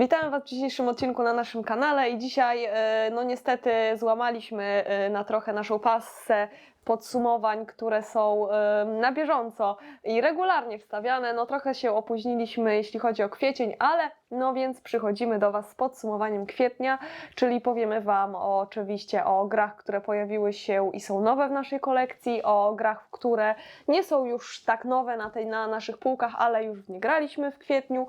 Witamy Was w dzisiejszym odcinku na naszym kanale i dzisiaj e, no niestety złamaliśmy e, na trochę naszą passę podsumowań, które są e, na bieżąco i regularnie wstawiane. No trochę się opóźniliśmy, jeśli chodzi o kwiecień, ale no więc przychodzimy do Was z podsumowaniem kwietnia, czyli powiemy Wam o, oczywiście o grach, które pojawiły się i są nowe w naszej kolekcji, o grach, które nie są już tak nowe na, tej, na naszych półkach, ale już w nie graliśmy w kwietniu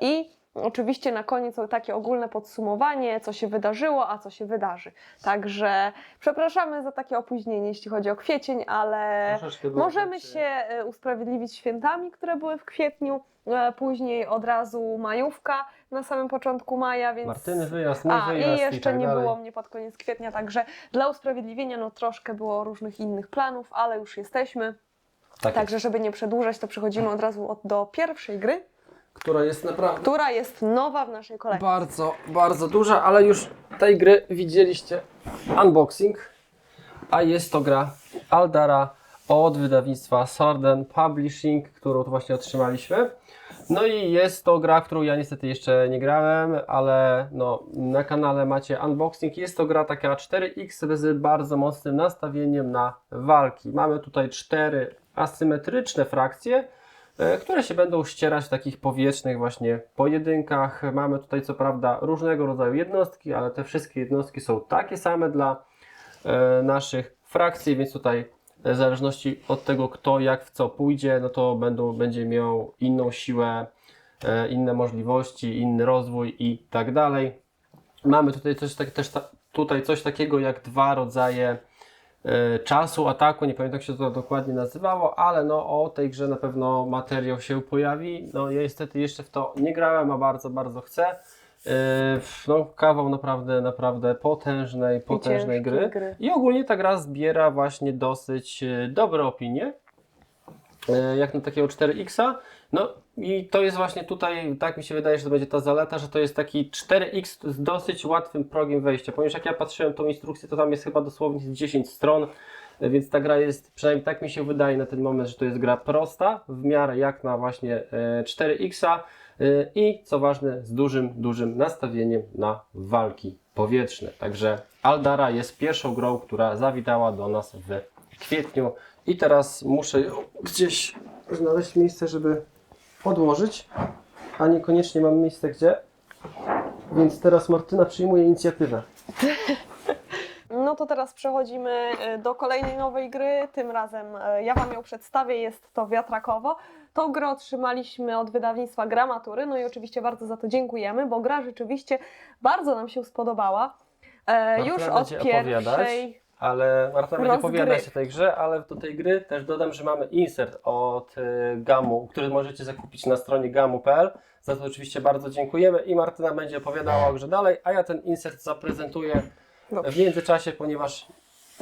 i Oczywiście na koniec takie ogólne podsumowanie, co się wydarzyło, a co się wydarzy. Także przepraszamy za takie opóźnienie, jeśli chodzi o kwiecień, ale możemy rzeczy. się e, usprawiedliwić świętami, które były w kwietniu. E, Później od razu majówka na samym początku maja, więc. Martyny wyjazd, mój A, wyjazd i jeszcze tak nie dalej. było mnie pod koniec kwietnia, także dla usprawiedliwienia no troszkę było różnych innych planów, ale już jesteśmy. Tak Także żeby nie przedłużać, to przechodzimy od razu od, do pierwszej gry, Która jest naprawdę która jest nowa w naszej kolekcji. bardzo, bardzo duża, ale już tej gry widzieliście unboxing, a jest to gra Aldara od wydawnictwa Sorden Publishing, którą tu właśnie otrzymaliśmy. No i jest to gra, którą ja niestety jeszcze nie grałem, ale no, na kanale macie unboxing. Jest to gra taka 4X z bardzo mocnym nastawieniem na walki. Mamy tutaj cztery asymetryczne frakcje, które się będą ścierać w takich powietrznych właśnie pojedynkach. Mamy tutaj co prawda różnego rodzaju jednostki, ale te wszystkie jednostki są takie same dla e, naszych frakcji, więc tutaj e, w zależności od tego kto jak w co pójdzie, no to będą, będzie miał inną siłę, e, inne możliwości, inny rozwój i tak dalej. Mamy tutaj coś, tak, też ta, tutaj coś takiego jak dwa rodzaje e, czasu ataku, nie pamiętam jak się to dokładnie nazywało, ale no o tej grze na pewno materiał się pojawi. No ja niestety jeszcze w to nie grałem, a bardzo, bardzo chcę. E, No kawał naprawdę, naprawdę potężnej, potężnej gry. gry. I ogólnie ta gra zbiera właśnie dosyć e, dobre opinie, e, jak na takiego 4X. No i to jest właśnie tutaj, tak mi się wydaje, że to będzie ta zaleta, że to jest taki 4X z dosyć łatwym progiem wejścia. Ponieważ jak ja patrzyłem tą instrukcję, to tam jest chyba dosłownie z 10 stron, e, więc ta gra jest, przynajmniej tak mi się wydaje na ten moment, że to jest gra prosta, w miarę jak na właśnie e, 4X e, i co ważne, z dużym, dużym nastawieniem na walki powietrzne. Także Aldara jest pierwszą grą, która zawitała do nas w kwietniu i teraz muszę ją gdzieś znaleźć miejsce, żeby odłożyć, a niekoniecznie mam miejsce gdzie. Więc teraz Martyna przyjmuje inicjatywę. No to teraz przechodzimy e, do kolejnej nowej gry. Tym razem e, ja Wam ją przedstawię. Jest to Wiatrakowo. Tą grę otrzymaliśmy od wydawnictwa Gramatury. No i oczywiście bardzo za to dziękujemy, bo gra rzeczywiście bardzo nam się spodobała. E, Martyna już od będzie opowiadać. pierwszej. Ale Marta będzie opowiadać o tej grze, ale do tej gry też dodam, że mamy insert od y, Gamu, który możecie zakupić na stronie gamu.pl. Za to oczywiście bardzo dziękujemy i Martyna będzie opowiadała o grze dalej, a ja ten insert zaprezentuję Dobrze. w międzyczasie, ponieważ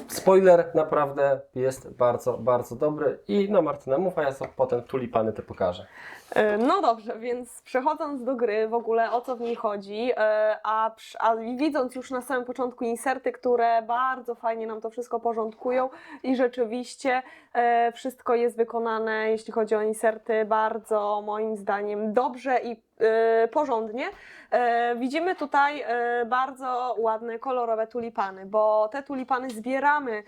spoiler naprawdę jest bardzo, bardzo dobry. I no Martyna mów, a ja sobie potem tulipany te pokażę. E, No dobrze, więc przechodząc do gry, w ogóle o co w niej chodzi, e, a, a widząc już na samym początku inserty, które bardzo fajnie nam to wszystko porządkują i rzeczywiście e, wszystko jest wykonane, jeśli chodzi o inserty, bardzo moim zdaniem dobrze i porządnie. E, Widzimy tutaj e, bardzo ładne, kolorowe tulipany, bo te tulipany zbieramy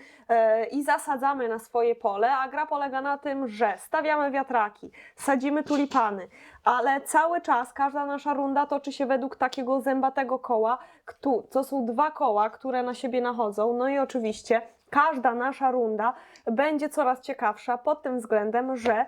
i zasadzamy na swoje pole, a gra polega na tym, że stawiamy wiatraki, sadzimy tulipany, ale cały czas każda nasza runda toczy się według takiego zębatego koła, to są dwa koła, które na siebie nachodzą, no i oczywiście każda nasza runda będzie coraz ciekawsza pod tym względem, że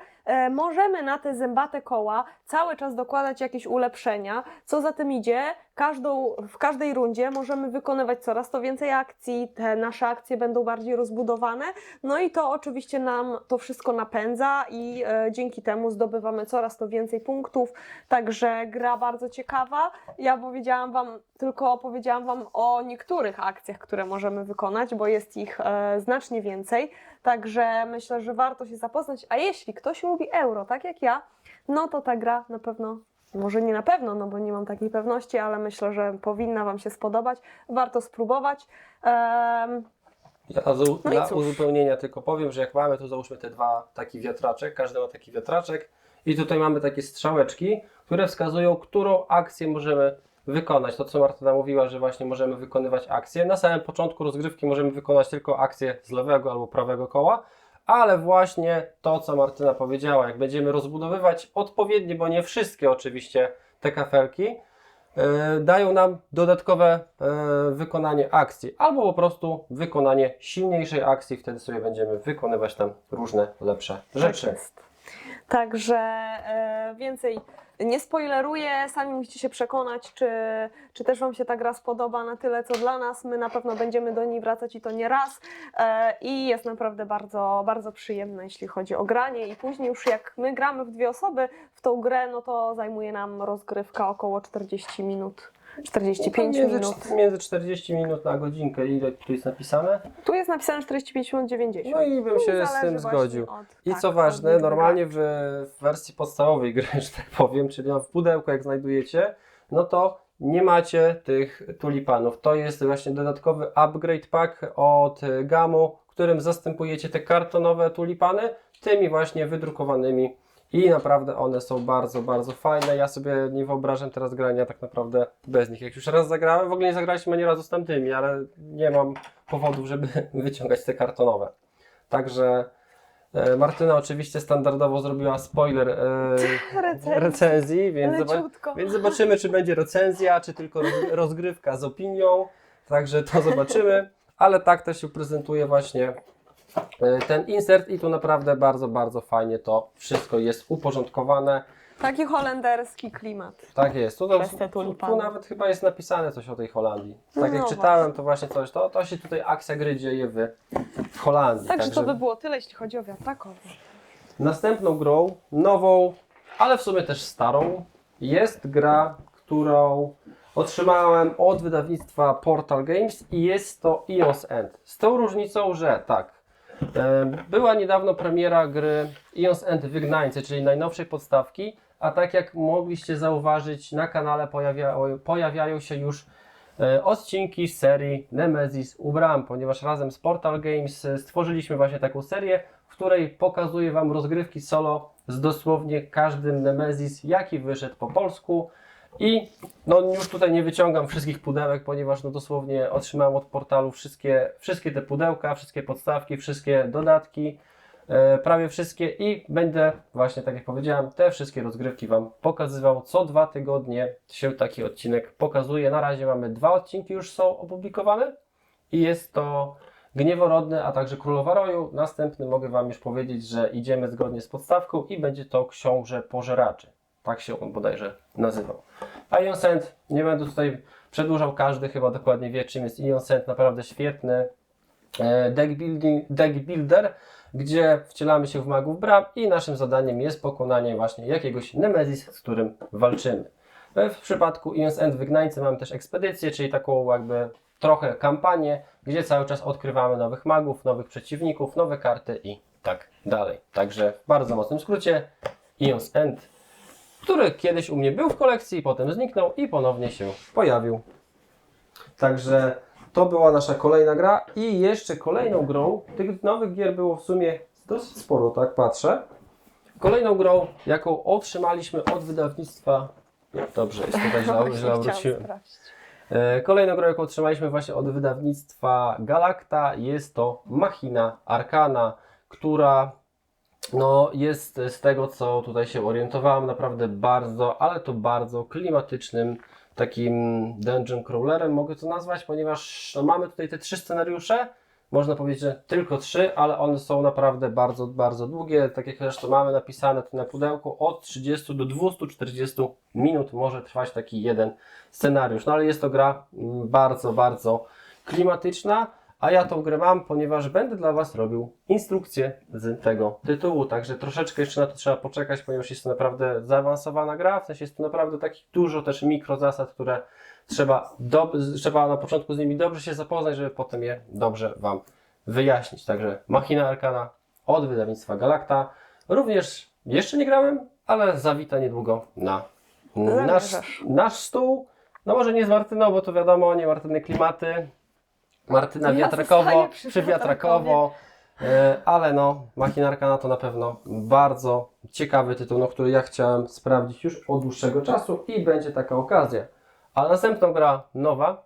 możemy na te zębate koła cały czas dokładać jakieś ulepszenia. Co za tym idzie, każdą, w każdej rundzie możemy wykonywać coraz to więcej akcji, te nasze akcje będą bardziej rozbudowane, no i to oczywiście nam to wszystko napędza i e, dzięki temu zdobywamy coraz to więcej punktów, także gra bardzo ciekawa. Ja powiedziałam Wam, tylko opowiedziałam Wam o niektórych akcjach, które możemy wykonać, bo jest ich e, znacznie więcej, także myślę, że warto się zapoznać, a jeśli ktoś lubi euro, tak jak ja, no to ta gra na pewno może nie na pewno, no bo nie mam takiej pewności, ale myślę, że powinna Wam się spodobać. Warto spróbować. Em, Ja No dla uzupełnienia tylko powiem, że jak mamy, to załóżmy te dwa taki wiatraczek, każdy ma taki wiatraczek i tutaj mamy takie strzałeczki, które wskazują, którą akcję możemy wykonać. To, co Martyna mówiła, że właśnie możemy wykonywać akcje. Na samym początku rozgrywki możemy wykonać tylko akcję z lewego albo prawego koła, ale właśnie to, co Martyna powiedziała, jak będziemy rozbudowywać odpowiednie, bo nie wszystkie oczywiście te kafelki, e, dają nam dodatkowe e, wykonanie akcji, albo po prostu wykonanie silniejszej akcji, wtedy sobie będziemy wykonywać tam różne lepsze rzeczy. Tak. Także e, więcej nie spoileruję, sami musicie się przekonać, czy, czy też Wam się ta gra spodoba na tyle, co dla nas. My na pewno będziemy do niej wracać i to nie raz. E, I jest naprawdę bardzo, bardzo przyjemna, jeśli chodzi o granie. I później już jak my gramy w dwie osoby w tą grę, no to zajmuje nam rozgrywka około 40 minut. 45 między, minut. między 40 minut na godzinkę, ile tu jest napisane. Tu jest napisane 45 minut 90. No i bym się z tym zgodził. od- I tak, co ważne, normalnie w, w wersji podstawowej gry, że tak powiem, czyli w pudełku jak znajdujecie, no to nie macie tych tulipanów. To jest właśnie dodatkowy upgrade pack od Gamu, którym zastępujecie te kartonowe tulipany tymi właśnie wydrukowanymi i naprawdę one są bardzo, bardzo fajne. Ja sobie nie wyobrażam teraz grania tak naprawdę bez nich. Jak już raz zagrałem, w ogóle nie zagraliśmy ani razu z tamtymi, ale nie mam powodów, żeby wyciągać te kartonowe. Także e, Martyna oczywiście standardowo zrobiła spoiler e, Recenzji. recenzji, więc, zoba- więc zobaczymy, czy będzie recenzja, czy tylko roz- rozgrywka z opinią. Także to zobaczymy. Ale tak też się prezentuje właśnie ten insert i tu naprawdę bardzo, bardzo fajnie to wszystko jest uporządkowane. Taki holenderski klimat. Tak jest. Tu, to, Przez te tu, tu tulipany. nawet chyba jest napisane coś o tej Holandii. Tak jak No czytałem, to właśnie coś, to, to się tutaj akcja gry dzieje w, w Holandii. Także to by było tyle, jeśli chodzi o wiatrakowe. Następną grą, nową, ale w sumie też starą, jest gra, którą otrzymałem od wydawnictwa Portal Games i jest to EOS End. Z tą różnicą, że tak, e, była niedawno premiera gry EOS End w Ignite, czyli najnowszej podstawki, a tak jak mogliście zauważyć, na kanale pojawiają, pojawiają się już e, odcinki z serii Nemesis u bram, ponieważ razem z Portal Games e, stworzyliśmy właśnie taką serię, w której pokazuję Wam rozgrywki solo z dosłownie każdym Nemesis, jaki wyszedł po polsku. I no już tutaj nie wyciągam wszystkich pudełek, ponieważ no dosłownie otrzymałem od portalu wszystkie, wszystkie te pudełka, wszystkie podstawki, wszystkie dodatki, e, prawie wszystkie i będę właśnie tak jak powiedziałem, te wszystkie rozgrywki Wam pokazywał. Co dwa tygodnie się taki odcinek pokazuje. Na razie mamy dwa odcinki już są opublikowane i jest to Gnieworodny, a także Królowa Roju. Następny mogę Wam już powiedzieć, że idziemy zgodnie z podstawką i będzie to Książę Pożeraczy. Tak się on bodajże nazywał. A Ion Sand, nie będę tutaj przedłużał, każdy chyba dokładnie wie czym jest Ion Sand, naprawdę świetny e, deck, building, deck builder, gdzie wcielamy się w magów bram i naszym zadaniem jest pokonanie właśnie jakiegoś Nemesis, z którym walczymy. E, W przypadku Ions End w Ignite mamy też ekspedycję, czyli taką jakby trochę kampanię, gdzie cały czas odkrywamy nowych magów, nowych przeciwników, nowe karty i tak dalej. Także w bardzo mocnym skrócie Ions End, który kiedyś u mnie był w kolekcji, potem zniknął i ponownie się pojawił. Także to była nasza kolejna gra i jeszcze kolejną grą, tych nowych gier było w sumie dosyć sporo, tak patrzę. Kolejną grą, jaką otrzymaliśmy od wydawnictwa. Dobrze, jest tutaj źle, źle sprawdzić. E, Kolejną grą, jaką otrzymaliśmy właśnie od wydawnictwa Galacta, jest to Machina Arcana, która no, jest z tego, co tutaj się orientowałem, naprawdę bardzo, ale to bardzo klimatycznym takim dungeon crawlerem, mogę to nazwać, ponieważ no, mamy tutaj te trzy scenariusze. Można powiedzieć, że tylko trzy, ale one są naprawdę bardzo, bardzo długie. Tak jak zresztą mamy napisane tu na pudełku, od 30 do 240 minut może trwać taki jeden scenariusz. No ale jest to gra mm, bardzo, bardzo klimatyczna, a ja tą grę mam, ponieważ będę dla Was robił instrukcję z tego tytułu, także troszeczkę jeszcze na to trzeba poczekać, ponieważ jest to naprawdę zaawansowana gra, w sensie jest to naprawdę takich dużo też mikro zasad, które trzeba, do, trzeba na początku z nimi dobrze się zapoznać, żeby potem je dobrze Wam wyjaśnić. Także Machina Arcana od wydawnictwa Galacta. Również jeszcze nie grałem, ale zawita niedługo na nasz, nasz stół. No może nie z Martyną, bo to wiadomo, nie Martyny klimaty. Martyna Ja wiatrakowo, przy przy wiatrakowo. E, Ale no, Machinarka na to na pewno bardzo ciekawy tytuł, no, który ja chciałem sprawdzić już od dłuższego czasu i będzie taka okazja. A następną gra nowa,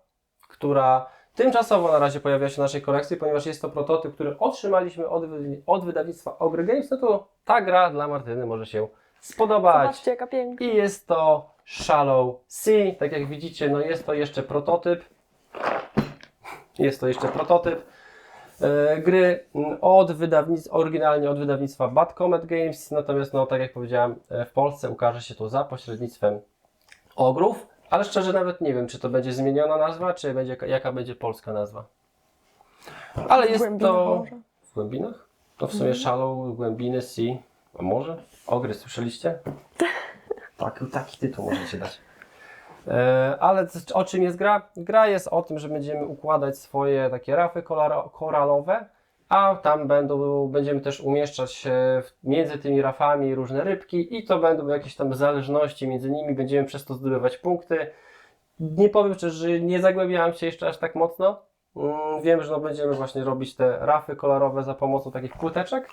która tymczasowo na razie pojawia się w naszej kolekcji, ponieważ jest to prototyp, który otrzymaliśmy od, od wydawnictwa Ogre Games, no to ta gra dla Martyny może się spodobać. Zobaczcie, jaka piękna. I jest to Shallow Sea. Tak jak widzicie, no jest to jeszcze prototyp. Jest to jeszcze prototyp e, gry mm, od wydawnictwa, oryginalnie od wydawnictwa Bad Comet Games. Natomiast, no tak jak powiedziałem, e, w Polsce ukaże się to za pośrednictwem ogrów. Ale szczerze nawet nie wiem, czy to będzie zmieniona nazwa, czy będzie, jaka będzie polska nazwa. Ale jest to. morza. W głębinach? To w sumie Shallow, głębiny, Sea. A może? Ogry, słyszeliście? Tak, taki tytuł możecie dać. E, ale o czym jest gra? Gra jest o tym, że będziemy układać swoje takie rafy koralowe, a tam będą, będziemy też umieszczać między tymi rafami różne rybki i to będą jakieś tam zależności między nimi, będziemy przez to zdobywać punkty. Nie powiem szczerze, że nie zagłębiałem się jeszcze aż tak mocno. Mm, Wiem, że no będziemy właśnie robić te rafy kolorowe za pomocą takich płyteczek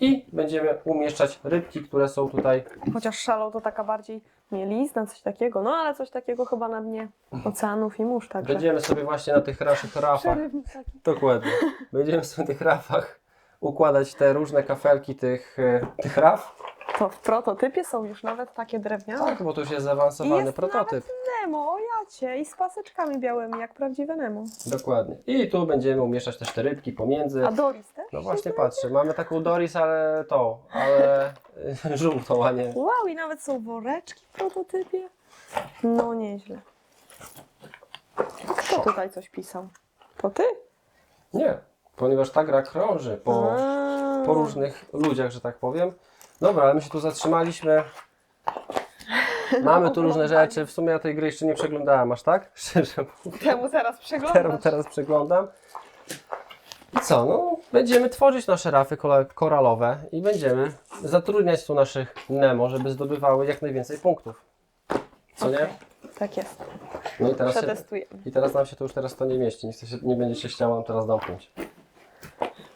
i będziemy umieszczać rybki, które są tutaj Chociaż szalał to taka bardziej mielizna, coś takiego, no ale coś takiego chyba na dnie oceanów i mórz także. Będziemy sobie właśnie na tych naszych rafach, Przerywnik taki. dokładnie, będziemy sobie na tych rafach układać te różne kafelki tych, e, tych raf. To w prototypie są już nawet takie drewniane. Tak, bo to już jest zaawansowany Jest prototyp. Nemo, o jacie, i z paseczkami białymi, jak prawdziwe Nemo. Dokładnie. I tu będziemy umieszczać też te rybki pomiędzy. A Doris też? No właśnie patrzę, mamy taką Doris, ale to, ale żółtą, a nie. Wow, i nawet są woreczki w prototypie. No nieźle. Kto tutaj coś pisał? To ty? Nie, ponieważ ta gra krąży po, A. po różnych ludziach, że tak powiem. Dobra, ale my się tu zatrzymaliśmy. Mamy tu różne rzeczy. W sumie ja tej gry jeszcze nie przeglądałem aż tak, szczerze mówiąc. Temu teraz Teraz, przeglądasz. teraz przeglądam. I co? No, będziemy tworzyć nasze rafy koralowe i będziemy zatrudniać tu naszych Nemo, żeby zdobywały jak najwięcej punktów. Co nie? Tak jest. No i teraz, się, Przetestujemy. i teraz nam się to już teraz to nie mieści. Nie, chce się, nie będzie się chciało nam teraz zamknąć.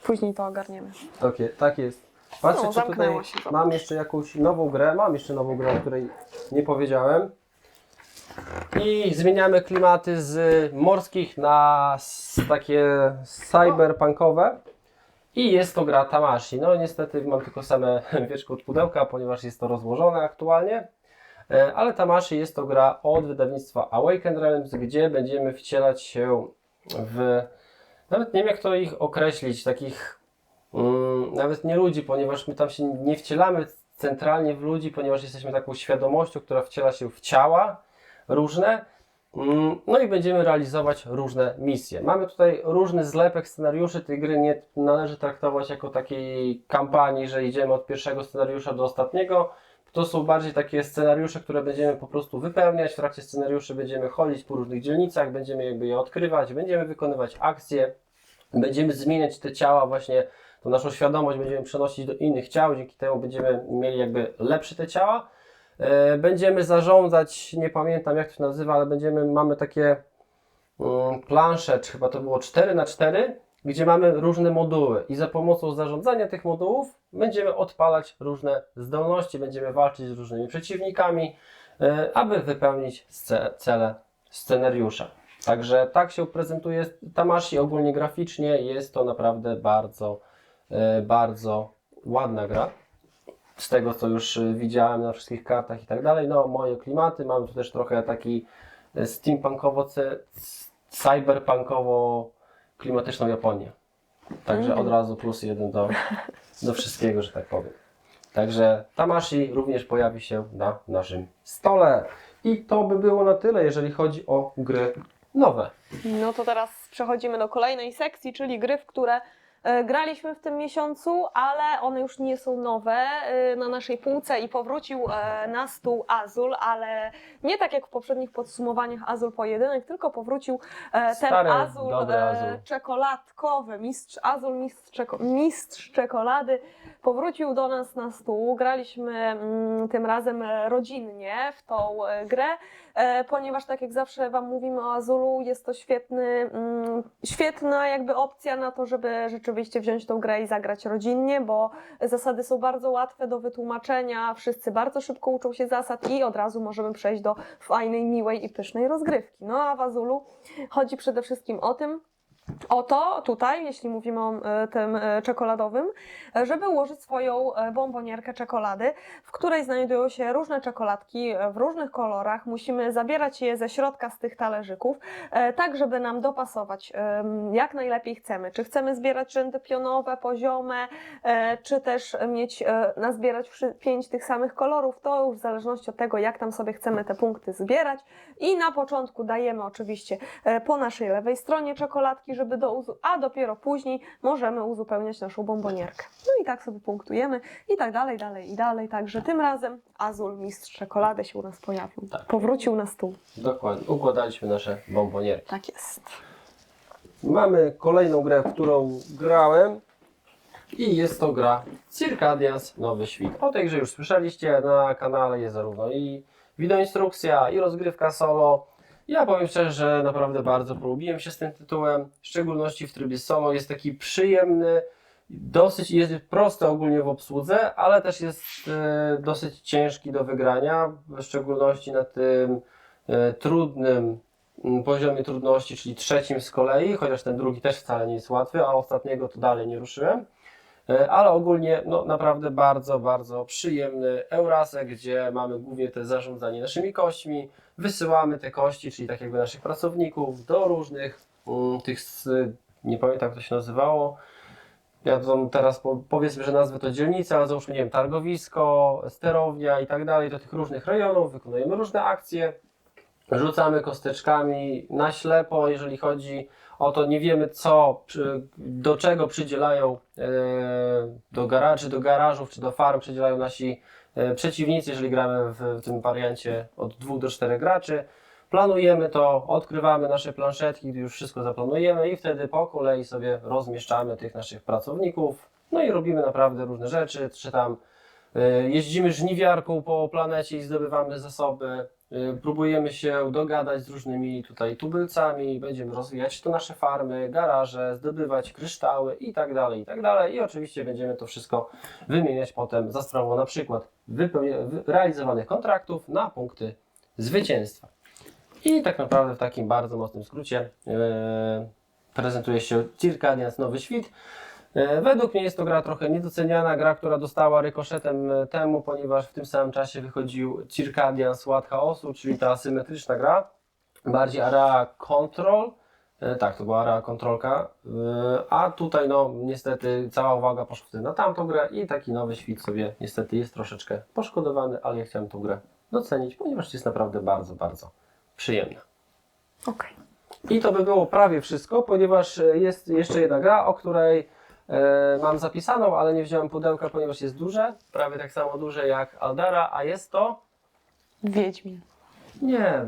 Później to ogarniemy. Tak, je, tak jest. Patrzcie, No, czy tutaj się, mam jeszcze jakąś nową grę. Mam jeszcze nową grę, o której nie powiedziałem. I zmieniamy klimaty z morskich na takie cyberpunkowe. I jest to gra Tamashi. No niestety mam tylko same wieczko od pudełka, ponieważ jest to rozłożone aktualnie. E, Ale Tamashi jest to gra od wydawnictwa Awaken Realms, gdzie będziemy wcielać się w... Nawet nie wiem jak to ich określić, takich Mm, nawet nie ludzi, ponieważ my tam się nie wcielamy centralnie w ludzi, ponieważ jesteśmy taką świadomością, która wciela się w ciała różne. Mm, No i będziemy realizować różne misje. Mamy tutaj różny zlepek scenariuszy. Tej gry nie należy traktować jako takiej kampanii, że idziemy od pierwszego scenariusza do ostatniego. To są bardziej takie scenariusze, które będziemy po prostu wypełniać. W trakcie scenariuszy będziemy chodzić po różnych dzielnicach, będziemy jakby je odkrywać, będziemy wykonywać akcje, będziemy zmieniać te ciała właśnie tą naszą świadomość będziemy przenosić do innych ciał, dzięki temu będziemy mieli jakby lepsze te ciała. E, Będziemy zarządzać, nie pamiętam jak to się nazywa, ale będziemy, mamy takie mm, plansze, czy chyba to było 4 na 4 gdzie mamy różne moduły i za pomocą zarządzania tych modułów będziemy odpalać różne zdolności, będziemy walczyć z różnymi przeciwnikami, e, aby wypełnić cele scenariusza. Także tak się prezentuje Tamashi ogólnie graficznie. Jest to naprawdę bardzo, bardzo ładna gra. Z tego co już e, widziałem na wszystkich kartach i tak dalej. No, moje klimaty. Mamy tu też trochę taki e, steampunkowo, cyberpunkowo klimatyczną Japonię. Także od razu plus jeden do, do wszystkiego, że tak powiem. Także Tamashi również pojawi się na naszym stole. I to by było na tyle, jeżeli chodzi o gry nowe. No to teraz przechodzimy do kolejnej sekcji, czyli gry, w które e, graliśmy w tym miesiącu, ale one już nie są nowe e, na naszej półce i powrócił e, na stół Azul, ale nie tak jak w poprzednich podsumowaniach Azul pojedynek, tylko powrócił e, ten Stary, Azul, e, Azul. czekoladkowy, mistrz Azul, mistrz, czeko, mistrz czekolady. Powrócił do nas na stół. Graliśmy mm, tym razem e, rodzinnie w tą e, grę e, ponieważ tak jak zawsze Wam mówimy o Azulu, jest to świetny, mm, świetna jakby opcja na to, żeby rzeczy, żebyście wziąć tą grę i zagrać rodzinnie, bo zasady są bardzo łatwe do wytłumaczenia, wszyscy bardzo szybko uczą się zasad i od razu możemy przejść do fajnej, miłej i pysznej rozgrywki. No a w Azulu chodzi przede wszystkim o tym, o to tutaj, jeśli mówimy o e, tym e, czekoladowym, e, żeby ułożyć swoją bombonierkę czekolady, w której znajdują się różne czekoladki w różnych kolorach. Musimy zabierać je ze środka z tych talerzyków, tak żeby nam dopasować jak najlepiej chcemy. Czy chcemy zbierać rzędy pionowe, poziome, czy też mieć, nazbierać pięć tych samych kolorów, to już w zależności od tego, jak tam sobie chcemy te punkty zbierać. I na początku dajemy oczywiście po naszej lewej stronie czekoladki, żeby do a dopiero później możemy uzupełniać naszą bombonierkę. No i tak sobie punktujemy i tak dalej, dalej i dalej. Także tym razem Azul, mistrz czekolady się u nas pojawił. Tak. Powrócił na stół. Dokładnie. Układaliśmy nasze bombonierki. Tak jest. Mamy kolejną grę, w którą grałem i jest to gra Circadians Nowy Świt. O tej grze już słyszeliście, na kanale jest zarówno i wideoinstrukcja i rozgrywka solo. Ja powiem szczerze, że naprawdę bardzo polubiłem się z tym tytułem, w szczególności w trybie solo. Jest taki przyjemny, dosyć jest prosty ogólnie w obsłudze, ale też jest e, dosyć ciężki do wygrania, w szczególności na tym e, trudnym mm, poziomie trudności, czyli trzecim z kolei, chociaż ten drugi też wcale nie jest łatwy, a ostatniego to dalej nie ruszyłem. E, Ale ogólnie no, naprawdę bardzo, bardzo przyjemny Eurasek, gdzie mamy głównie te zarządzanie naszymi kośćmi, wysyłamy te kości, czyli tak jakby naszych pracowników do różnych mm, tych, nie pamiętam jak to się nazywało, ja to teraz po, powiedzmy, że nazwę to dzielnica, ale załóżmy, nie wiem, targowisko, sterownia i tak dalej, do tych różnych rejonów, wykonujemy różne akcje, rzucamy kosteczkami na ślepo, jeżeli chodzi o to, nie wiemy co, do czego przydzielają e, do garaży, do garażów czy do farm przydzielają nasi przeciwnicy, jeżeli gramy w, tym wariancie od 2 do 4 graczy. Planujemy to, odkrywamy nasze planszetki, już wszystko zaplanujemy i wtedy po kolei sobie rozmieszczamy tych naszych pracowników. No i robimy naprawdę różne rzeczy, czy tam e, jeździmy żniwiarką po planecie i zdobywamy zasoby, e, próbujemy się dogadać z różnymi tutaj tubylcami, będziemy rozwijać to nasze farmy, garaże, zdobywać kryształy i tak dalej, i tak dalej. I oczywiście będziemy to wszystko wymieniać potem za sprawą na przykład realizowanych kontraktów na punkty zwycięstwa. I tak naprawdę w takim bardzo mocnym skrócie e, prezentuje się Circadians Nowy Świt. E, Według mnie jest to gra trochę niedoceniana, gra, która dostała rykoszetem e, temu, ponieważ w tym samym czasie wychodził Circadians Ład Chaosu, czyli ta asymetryczna gra, bardziej area control, E, tak, to była area kontrolka, a tutaj no niestety cała uwaga poszła wtedy na tamtą grę i taki nowy świt sobie niestety jest troszeczkę poszkodowany, ale ja chciałem tą grę docenić, ponieważ jest naprawdę bardzo, bardzo przyjemna. Okej. I to by było prawie wszystko, ponieważ jest jeszcze jedna gra, o której mam zapisaną, ale nie wziąłem pudełka, ponieważ jest duże, prawie tak samo duże jak Aldara, a jest to... Wiedźmin. Nie,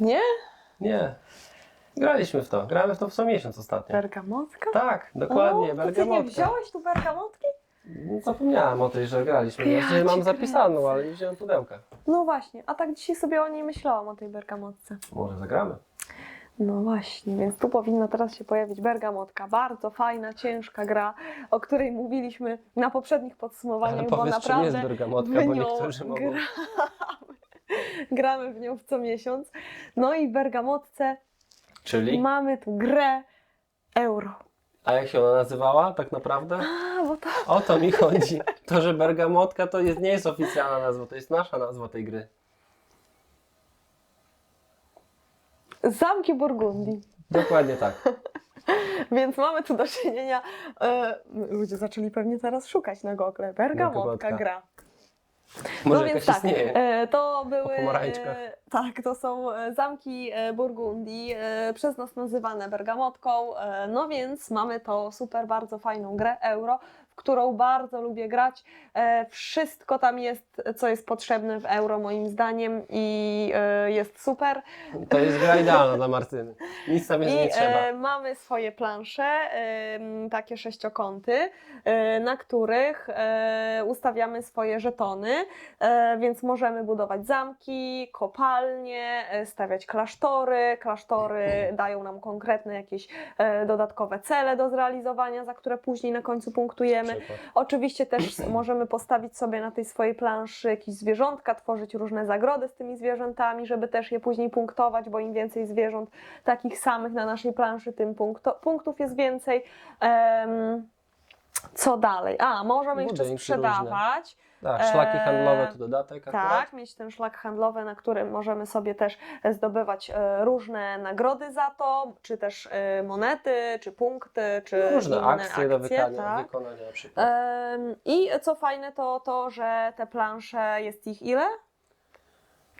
Nie? nie. Graliśmy w to, gramy w to w co miesiąc ostatnio. Bergamotka? Tak, dokładnie, o, to ty nie bergamotka. wziąłeś tu bergamotki? Zapomniałem o tej, że graliśmy. Ja Znaczy, mam zapisaną, ale nie wziąłem pudełka. No właśnie, a tak dzisiaj sobie o niej myślałam, o tej bergamotce. Może zagramy. No właśnie, więc tu powinna teraz się pojawić bergamotka. Bardzo fajna, ciężka gra, o której mówiliśmy na poprzednich podsumowaniach, bo naprawdę bergamotka, w nią gramy. gramy w nią w co miesiąc. No i w bergamotce Czyli? mamy tu grę euro. A jak się ona nazywała tak naprawdę? A, bo to O to mi chodzi. To, że bergamotka to jest, nie jest oficjalna nazwa, to jest nasza nazwa tej gry. Zamki Burgundii. Dokładnie tak. Więc mamy tu do czynienia. E, ludzie zaczęli pewnie teraz szukać na Google. Bergamotka Bergamotka. gra. Może no jakaś więc tak, istnieje. e, to były. pomarańczkach. E, tak, to są e, zamki e, Burgundii, e, przez nas nazywane bergamotką. E, no więc mamy to super, bardzo fajną grę euro, w którą bardzo lubię grać. E, wszystko tam jest, co jest potrzebne w euro moim zdaniem i e, jest super. To jest gra idealna dla Martyny. Nic tam jest I nie trzeba. e, mamy swoje plansze, takie sześciokąty, na których ustawiamy swoje żetony, więc możemy budować zamki, kopalnie, stawiać klasztory. Klasztory dają nam konkretne jakieś dodatkowe cele do zrealizowania, za które później na końcu punktujemy. Oczywiście też możemy postawić sobie na tej swojej planszy jakieś zwierzątka, tworzyć różne zagrody z tymi zwierzętami, żeby też je później punktować, bo im więcej zwierząt takich samych na naszej planszy, tym punkto, punktów jest więcej. Em, co dalej? A, możemy jeszcze Budynki sprzedawać. Tak, szlaki e, handlowe to dodatek akurat. Tak, mieć ten szlak handlowy, na którym możemy sobie też zdobywać e, różne nagrody za to, czy też e, monety, czy punkty, czy Różne inne akcje, do wykonania, tak. wykonania na przykład. I co fajne, to to, że te plansze jest ich ile?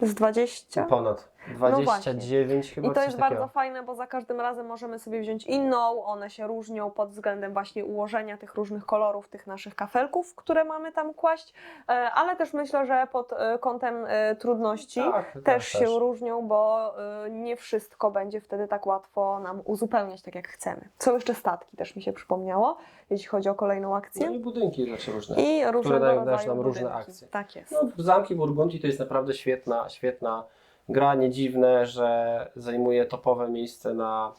Z 20? Ponad No 29 chyba I to jest bardzo fajne, bo za każdym razem możemy sobie wziąć inną. One się różnią pod względem właśnie ułożenia tych różnych kolorów, tych naszych kafelków, które mamy tam kłaść, e, ale też myślę, że pod e, kątem e, trudności Tak, tak, też się różnią, bo nie wszystko będzie wtedy tak łatwo nam uzupełniać tak jak chcemy. Są jeszcze statki, też mi się przypomniało, jeśli chodzi o kolejną akcję. No i budynki rzeczy różne. I różne dają też rodzaju nam różne budynki. akcje. Tak jest. No, Zamki Burgundii to jest naprawdę świetna, świetna gra. Nie dziwne, że zajmuje topowe miejsce na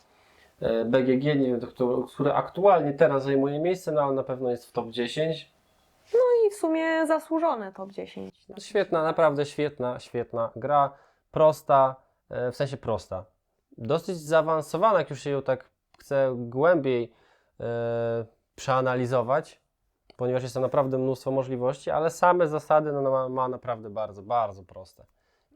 e, BGG. Nie wiem, które, aktualnie teraz zajmuje miejsce, no ale na pewno jest w top 10. I w sumie zasłużone top 10. Świetna, naprawdę świetna, świetna gra. Prosta, e, w sensie prosta. Dosyć zaawansowana, jak już się ją tak chce głębiej e, przeanalizować, ponieważ jest tam naprawdę mnóstwo możliwości, ale same zasady no, ma, ma naprawdę bardzo, bardzo proste.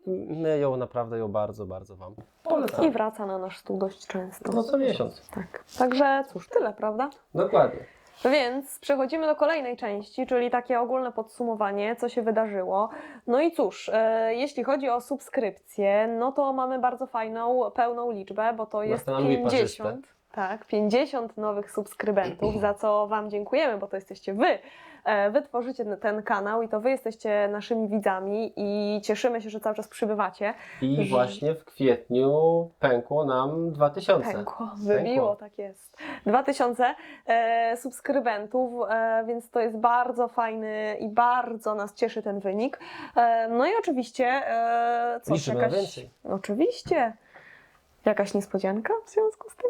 I My ją naprawdę ją bardzo, bardzo Wam I polecamy. wraca na nasz stół dość często. No co miesiąc. Tak. Także cóż, tyle, prawda? Dokładnie. Więc przechodzimy do kolejnej części, czyli takie ogólne podsumowanie, co się wydarzyło. No i cóż, e, jeśli chodzi o subskrypcje, no to mamy bardzo fajną, pełną liczbę, bo to jest lubi 50. Tak, 50 nowych subskrybentów, za co Wam dziękujemy, bo to jesteście Wy. E, Wy tworzycie ten- kanał i to Wy jesteście naszymi widzami i cieszymy się, że cały czas przybywacie. I Że- właśnie w kwietniu pękło nam 2000. Pękło, wybiło, tak jest. 2000 e, subskrybentów, e, więc to jest bardzo fajny i bardzo nas cieszy ten wynik. E, no i oczywiście, e, coś Liczymy jakaś... Oczywiście. Jakaś niespodzianka w związku z tym?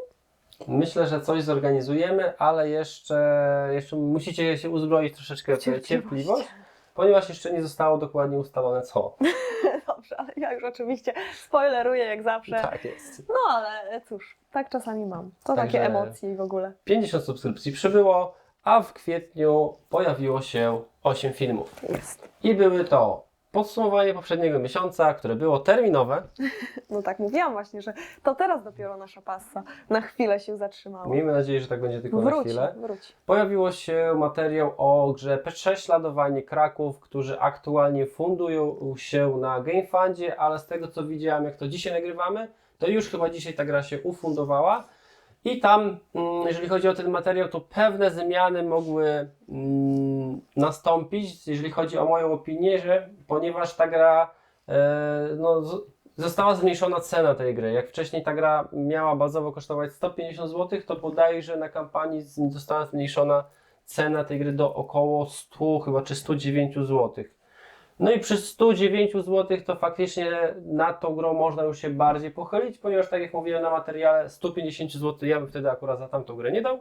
Myślę, że coś zorganizujemy, ale jeszcze, jeszcze musicie się uzbroić troszeczkę w cierpliwość, ponieważ jeszcze nie zostało dokładnie ustalone co. Dobrze, ale ja już oczywiście spoileruję jak zawsze. Tak jest. No ale cóż, tak czasami mam. To Także- takie emocje w ogóle. 50 subskrypcji przybyło, a w kwietniu pojawiło się 8 filmów. Jest. I były to podsumowanie poprzedniego miesiąca, które było terminowe. No tak mówiłam właśnie, że to teraz dopiero nasza passa na chwilę się zatrzymała. Miejmy nadzieję, że tak będzie tylko na Wróci, chwilę. wróci. Pojawiło się materiał o grze Prześladowanie Kraków, którzy aktualnie fundują się na GameFundzie, ale z tego co widziałem, jak to dzisiaj nagrywamy, to już chyba dzisiaj ta gra się ufundowała. I tam, mm, jeżeli chodzi o ten materiał, to pewne zmiany mogły mm, nastąpić, jeżeli chodzi o moją opinię, że ponieważ ta gra e, no, została zmniejszona cena tej gry. Jak wcześniej ta gra miała bazowo kosztować 150 zł, to bodajże na kampanii została zmniejszona cena tej gry do około 100 chyba czy 109 zł. No i przy 109 zł to faktycznie nad tą grą można już się bardziej pochylić, ponieważ tak jak mówiłem na materiale 150 zł ja bym wtedy akurat za tamtą grę nie dał.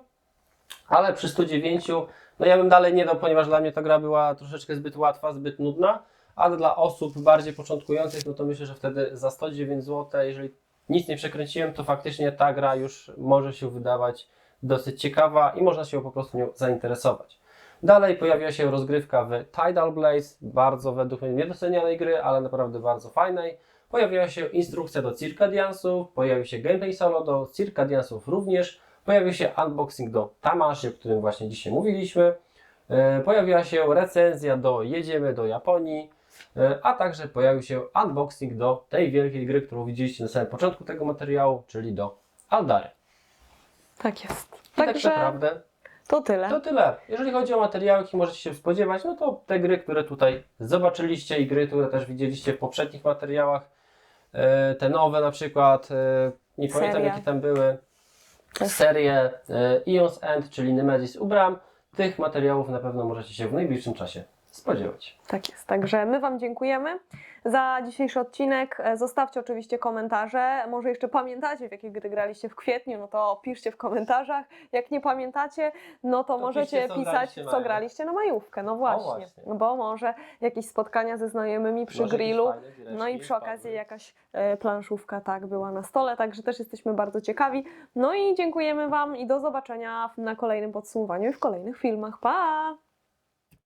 Ale przy 109 no ja bym dalej nie dał, ponieważ dla mnie ta gra była troszeczkę zbyt łatwa, zbyt nudna, ale dla osób bardziej początkujących, no to myślę, że wtedy za 109 zł, jeżeli nic nie przekręciłem, to faktycznie ta gra już może się wydawać dosyć ciekawa i można się po prostu nią zainteresować. Dalej pojawiła się rozgrywka w Tidal Blaze, bardzo według mnie niedocenianej gry, ale naprawdę bardzo fajnej. Pojawiła się instrukcja do Circadiansów, pojawił się gameplay solo do Circadiansów również, pojawił się unboxing do Tamashi, o którym właśnie dzisiaj mówiliśmy. E, Pojawiła się recenzja do Jedziemy do Japonii, e, a także pojawił się unboxing do tej wielkiej gry, którą widzieliście na samym początku tego materiału, czyli do Aldary. Tak jest. I tak Także naprawdę To tyle. To tyle. Jeżeli chodzi o materiały, jakie możecie się spodziewać, no to te gry, które tutaj zobaczyliście i gry, które też widzieliście w poprzednich materiałach, e, te nowe na przykład, e, nie pamiętam jakie tam były, Też. serie e, Eons End, czyli Nemesis u bram, tych materiałów na pewno możecie się w najbliższym czasie spodziewać. Tak jest. Także my Wam dziękujemy za dzisiejszy odcinek. E, Zostawcie oczywiście komentarze. Może jeszcze pamiętacie, w jakie gry graliście w kwietniu, no to piszcie w komentarzach. Jak nie pamiętacie, no to, To możecie piszcie, pisać, graliście co graliście na majówkę. No właśnie. właśnie. Bo może jakieś spotkania ze znajomymi przy Może grillu. No i przy okazji jakaś e, planszówka tak była na stole, także też jesteśmy bardzo ciekawi. No i dziękujemy Wam i do zobaczenia na kolejnym podsumowaniu i w kolejnych filmach. Pa!